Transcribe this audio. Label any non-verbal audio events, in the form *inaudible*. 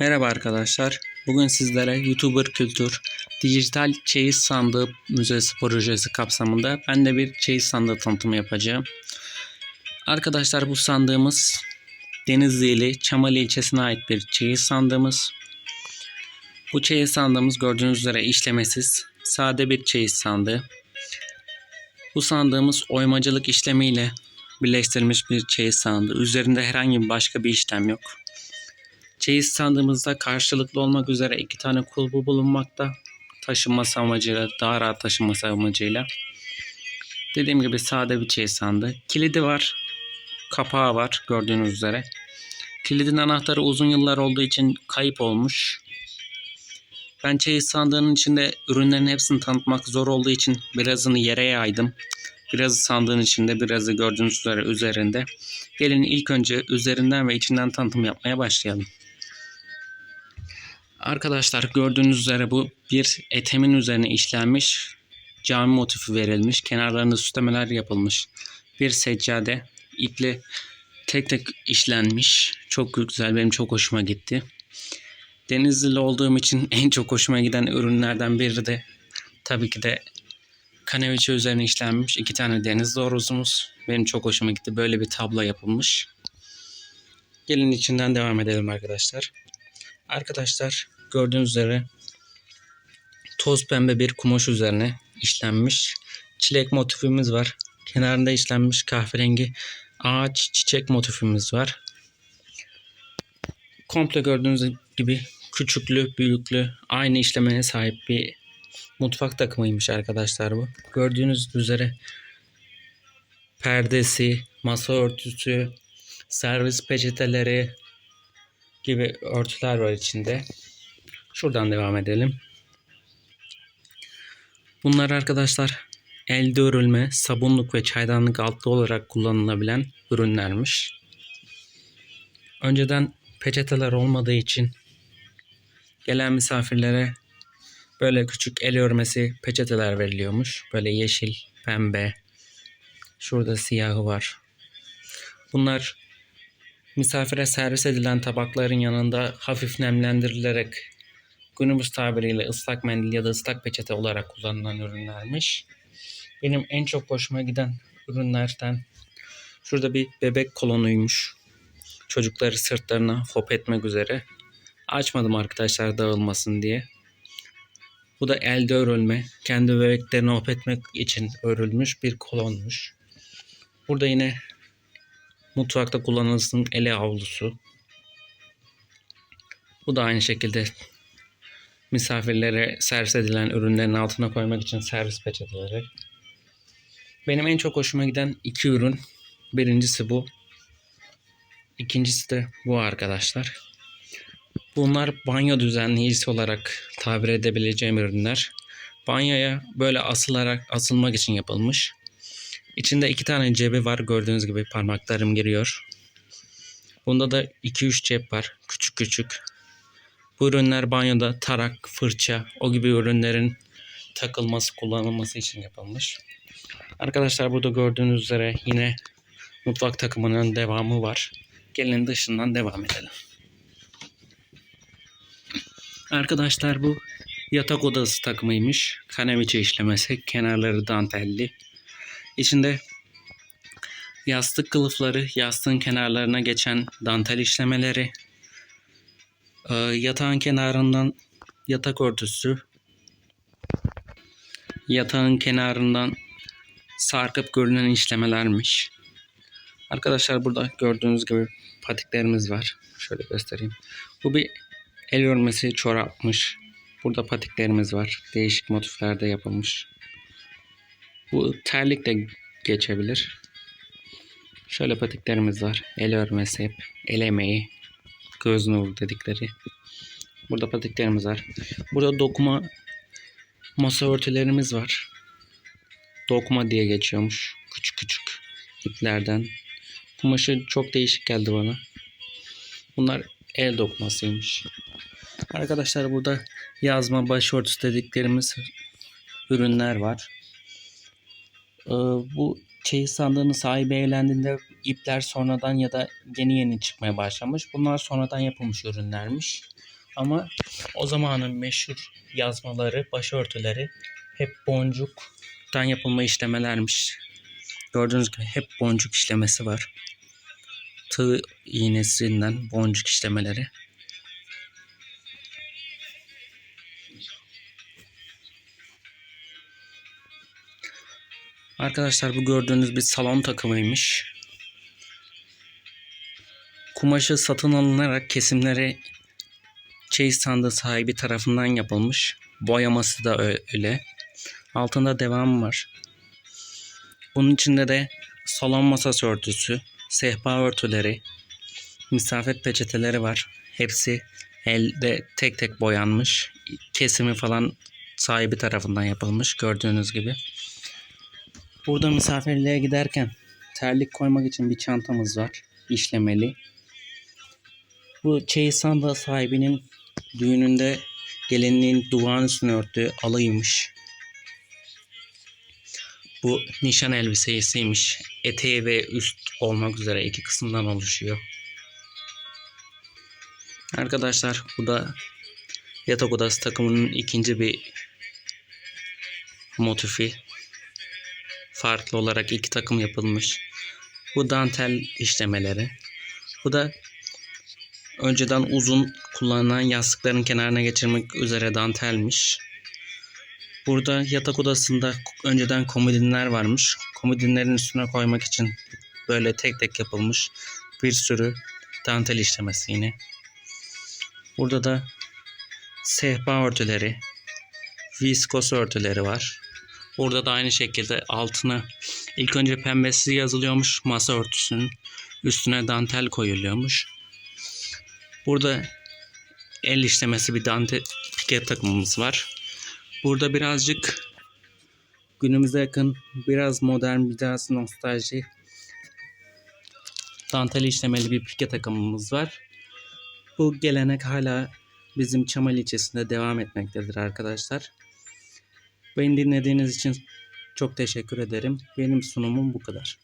Merhaba arkadaşlar. Bugün sizlere YouTuber Kültür Dijital Çeyiz Sandığı Müzesi projesi kapsamında ben de bir çeyiz sandığı tanıtımı yapacağım. Arkadaşlar bu sandığımız Denizli ili Çamali ilçesine ait bir çeyiz sandığımız. Bu çeyiz sandığımız gördüğünüz üzere işlemesiz, sade bir çeyiz sandığı. Bu sandığımız oymacılık işlemiyle birleştirilmiş bir çeyiz sandığı. Üzerinde herhangi başka bir işlem yok. Çeyiz sandığımızda karşılıklı olmak üzere iki tane kulbu bulunmakta. Taşınması amacıyla, daha rahat taşınması amacıyla. Dediğim gibi sade bir çeyiz sandığı. Kilidi var. Kapağı var gördüğünüz üzere. Kilidin anahtarı uzun yıllar olduğu için kayıp olmuş. Ben çeyiz sandığının içinde ürünlerin hepsini tanıtmak zor olduğu için birazını yere yaydım. Birazı sandığın içinde, birazı gördüğünüz üzere üzerinde. Gelin ilk önce üzerinden ve içinden tanıtım yapmaya başlayalım. Arkadaşlar gördüğünüz üzere bu bir etemin üzerine işlenmiş cami motifi verilmiş. Kenarlarında süslemeler yapılmış. Bir seccade iple tek tek işlenmiş. Çok güzel benim çok hoşuma gitti. Denizlili olduğum için *laughs* en çok hoşuma giden ürünlerden biri de tabii ki de kaneviçe üzerine işlenmiş iki tane deniz horozumuz. Benim çok hoşuma gitti. Böyle bir tablo yapılmış. Gelin içinden devam edelim arkadaşlar. Arkadaşlar gördüğünüz üzere toz pembe bir kumaş üzerine işlenmiş. Çilek motifimiz var. Kenarında işlenmiş kahverengi ağaç çiçek motifimiz var. Komple gördüğünüz gibi küçüklü büyüklü aynı işlemeye sahip bir mutfak takımıymış arkadaşlar bu. Gördüğünüz üzere perdesi, masa örtüsü, servis peçeteleri gibi örtüler var içinde. Şuradan devam edelim. Bunlar arkadaşlar elde örülme, sabunluk ve çaydanlık altlı olarak kullanılabilen ürünlermiş. Önceden peçeteler olmadığı için gelen misafirlere böyle küçük el örmesi peçeteler veriliyormuş. Böyle yeşil, pembe, şurada siyahı var. Bunlar misafire servis edilen tabakların yanında hafif nemlendirilerek günümüz tabiriyle ıslak mendil ya da ıslak peçete olarak kullanılan ürünlermiş. Benim en çok hoşuma giden ürünlerden şurada bir bebek kolonuymuş. Çocukları sırtlarına hop etmek üzere. Açmadım arkadaşlar dağılmasın diye. Bu da elde örülme. Kendi bebeklerini hop etmek için örülmüş bir kolonmuş. Burada yine mutfakta kullanılsın ele havlusu. Bu da aynı şekilde misafirlere servis edilen ürünlerin altına koymak için servis peçeteleri. Benim en çok hoşuma giden iki ürün. Birincisi bu. İkincisi de bu arkadaşlar. Bunlar banyo düzenleyicisi olarak tabir edebileceğim ürünler. Banyoya böyle asılarak asılmak için yapılmış. İçinde iki tane cebi var. Gördüğünüz gibi parmaklarım giriyor. Bunda da 2-3 cep var. Küçük küçük. Bu ürünler banyoda tarak, fırça, o gibi ürünlerin takılması, kullanılması için yapılmış. Arkadaşlar burada gördüğünüz üzere yine mutfak takımının devamı var. Gelin dışından devam edelim. Arkadaşlar bu yatak odası takımıymış. Kaneviçe işlemesi, kenarları dantelli. İçinde yastık kılıfları, yastığın kenarlarına geçen dantel işlemeleri, e, yatağın kenarından yatak örtüsü, yatağın kenarından sarkıp görünen işlemelermiş. Arkadaşlar burada gördüğünüz gibi patiklerimiz var. Şöyle göstereyim. Bu bir el örmesi çorapmış. Burada patiklerimiz var. Değişik motiflerde yapılmış. Bu terlik de geçebilir. Şöyle patiklerimiz var. El örmesi hep. El emeği. Göz nuru dedikleri. Burada patiklerimiz var. Burada dokuma masa örtülerimiz var. Dokuma diye geçiyormuş. Küçük küçük iplerden. Kumaşı çok değişik geldi bana. Bunlar el dokumasıymış. Arkadaşlar burada yazma başörtüsü dediklerimiz ürünler var. Ee, bu çeyiz sandığının sahibi evlendiğinde ipler sonradan ya da yeni yeni çıkmaya başlamış. Bunlar sonradan yapılmış ürünlermiş. Ama o zamanın meşhur yazmaları, başörtüleri hep boncuktan yapılma işlemelermiş. Gördüğünüz gibi hep boncuk işlemesi var. Tığ iğnesinden boncuk işlemeleri. Arkadaşlar bu gördüğünüz bir salon takımıymış. Kumaşı satın alınarak kesimleri çeyiz sandığı sahibi tarafından yapılmış. Boyaması da öyle. Altında devam var. Bunun içinde de salon masası örtüsü, sehpa örtüleri, misafir peçeteleri var. Hepsi elde tek tek boyanmış. Kesimi falan sahibi tarafından yapılmış gördüğünüz gibi. Burada misafirliğe giderken terlik koymak için bir çantamız var. işlemeli. Bu çeyiz sandığı sahibinin düğününde gelinliğin duvağın üstüne örttüğü alıymış. Bu nişan elbisesiymiş. Eteği ve üst olmak üzere iki kısımdan oluşuyor. Arkadaşlar bu da yatak odası takımının ikinci bir motifi. Farklı olarak iki takım yapılmış. Bu dantel işlemeleri. Bu da önceden uzun kullanılan yastıkların kenarına geçirmek üzere dantelmiş. Burada yatak odasında önceden komodinler varmış. Komodinlerin üstüne koymak için böyle tek tek yapılmış bir sürü dantel işlemesi yine. Burada da sehpa örtüleri, viskos örtüleri var. Burada da aynı şekilde altına ilk önce pembesi yazılıyormuş masa örtüsünün üstüne dantel koyuluyormuş. Burada el işlemesi bir dantel pike takımımız var. Burada birazcık günümüze yakın biraz modern biraz nostalji dantel işlemeli bir pike takımımız var. Bu gelenek hala bizim Çamal ilçesinde devam etmektedir arkadaşlar. Beni dinlediğiniz için çok teşekkür ederim. Benim sunumum bu kadar.